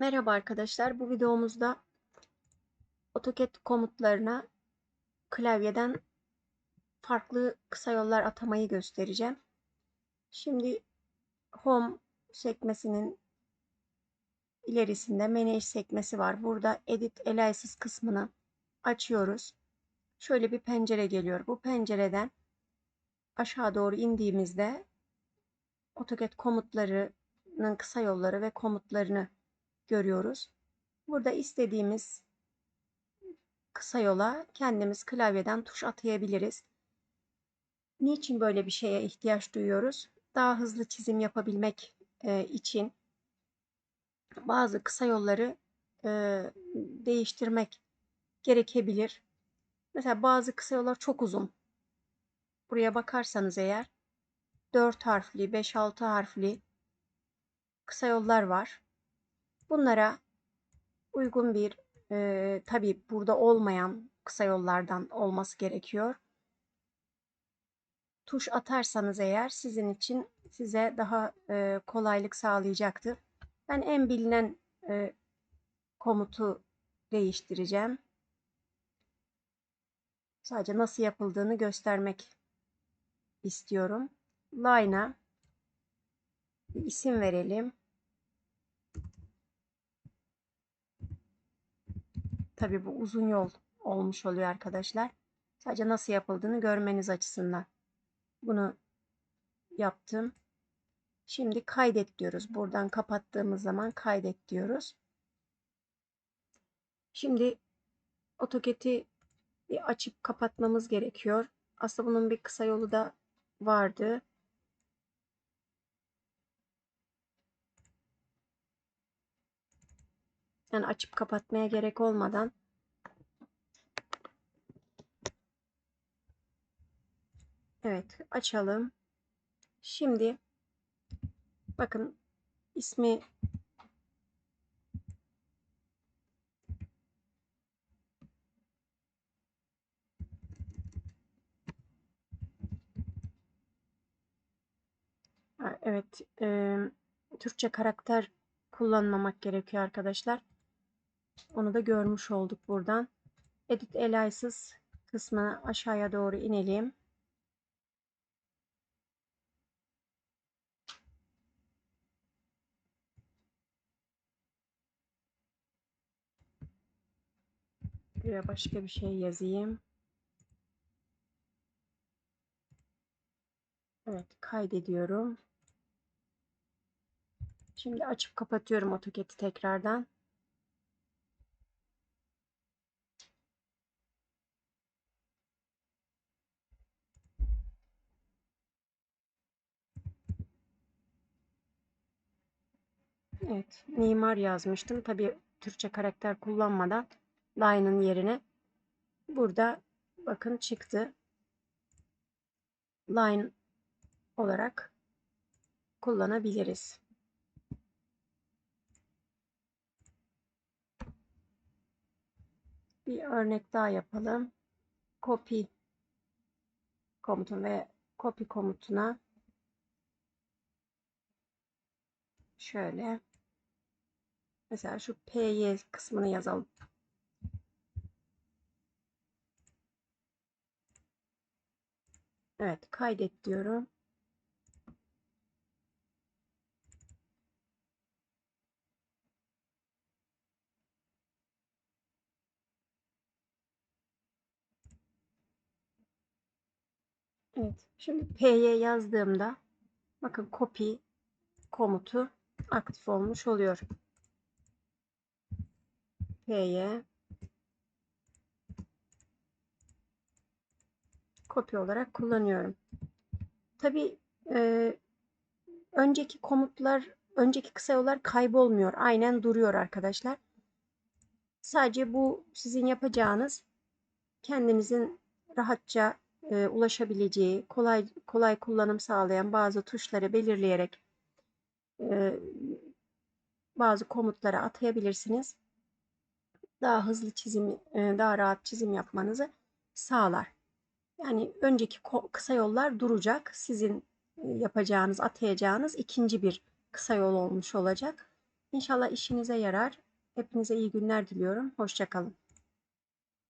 Merhaba arkadaşlar. Bu videomuzda AutoCAD komutlarına klavyeden farklı kısa yollar atamayı göstereceğim. Şimdi Home sekmesinin ilerisinde Manage sekmesi var. Burada Edit Aliases kısmını açıyoruz. Şöyle bir pencere geliyor. Bu pencereden aşağı doğru indiğimizde AutoCAD komutlarının kısa yolları ve komutlarını görüyoruz. Burada istediğimiz kısa yola kendimiz klavyeden tuş atayabiliriz. Niçin böyle bir şeye ihtiyaç duyuyoruz? Daha hızlı çizim yapabilmek e, için bazı kısa yolları e, değiştirmek gerekebilir. Mesela bazı kısa yollar çok uzun. Buraya bakarsanız eğer 4 harfli, 5-6 harfli kısa yollar var. Bunlara uygun bir e, tabii burada olmayan kısa yollardan olması gerekiyor. Tuş atarsanız eğer sizin için size daha e, kolaylık sağlayacaktır. Ben en bilinen e, komutu değiştireceğim. Sadece nasıl yapıldığını göstermek istiyorum. Line'a isim verelim. Tabii bu uzun yol olmuş oluyor arkadaşlar. Sadece nasıl yapıldığını görmeniz açısından bunu yaptım. Şimdi kaydet diyoruz. Buradan kapattığımız zaman kaydet diyoruz. Şimdi AutoCAD'i açıp kapatmamız gerekiyor. Aslında bunun bir kısa yolu da vardı. Yani açıp kapatmaya gerek olmadan Evet açalım. Şimdi bakın ismi Evet, e, Türkçe karakter kullanmamak gerekiyor arkadaşlar. Onu da görmüş olduk buradan. Edit Aliases kısmına aşağıya doğru inelim. Buraya başka bir şey yazayım. Evet, kaydediyorum. Şimdi açıp kapatıyorum AutoCAD'i tekrardan. Evet, mimar yazmıştım. Tabii Türkçe karakter kullanmadan line'ın yerine burada bakın çıktı. Line olarak kullanabiliriz. Bir örnek daha yapalım. Copy komutu ve copy komutuna şöyle mesela şu py kısmını yazalım. Evet kaydet diyorum. Evet. Şimdi P'ye yazdığımda bakın copy komutu aktif olmuş oluyor. P'ye kopya olarak kullanıyorum. Tabi e, önceki komutlar, önceki kısa yollar kaybolmuyor. Aynen duruyor arkadaşlar. Sadece bu sizin yapacağınız kendinizin rahatça e, ulaşabileceği, kolay kolay kullanım sağlayan bazı tuşları belirleyerek e, bazı komutlara atayabilirsiniz. Daha hızlı çizim, e, daha rahat çizim yapmanızı sağlar. Yani önceki kısa yollar duracak. Sizin yapacağınız, atayacağınız ikinci bir kısa yol olmuş olacak. İnşallah işinize yarar. Hepinize iyi günler diliyorum. Hoşça kalın.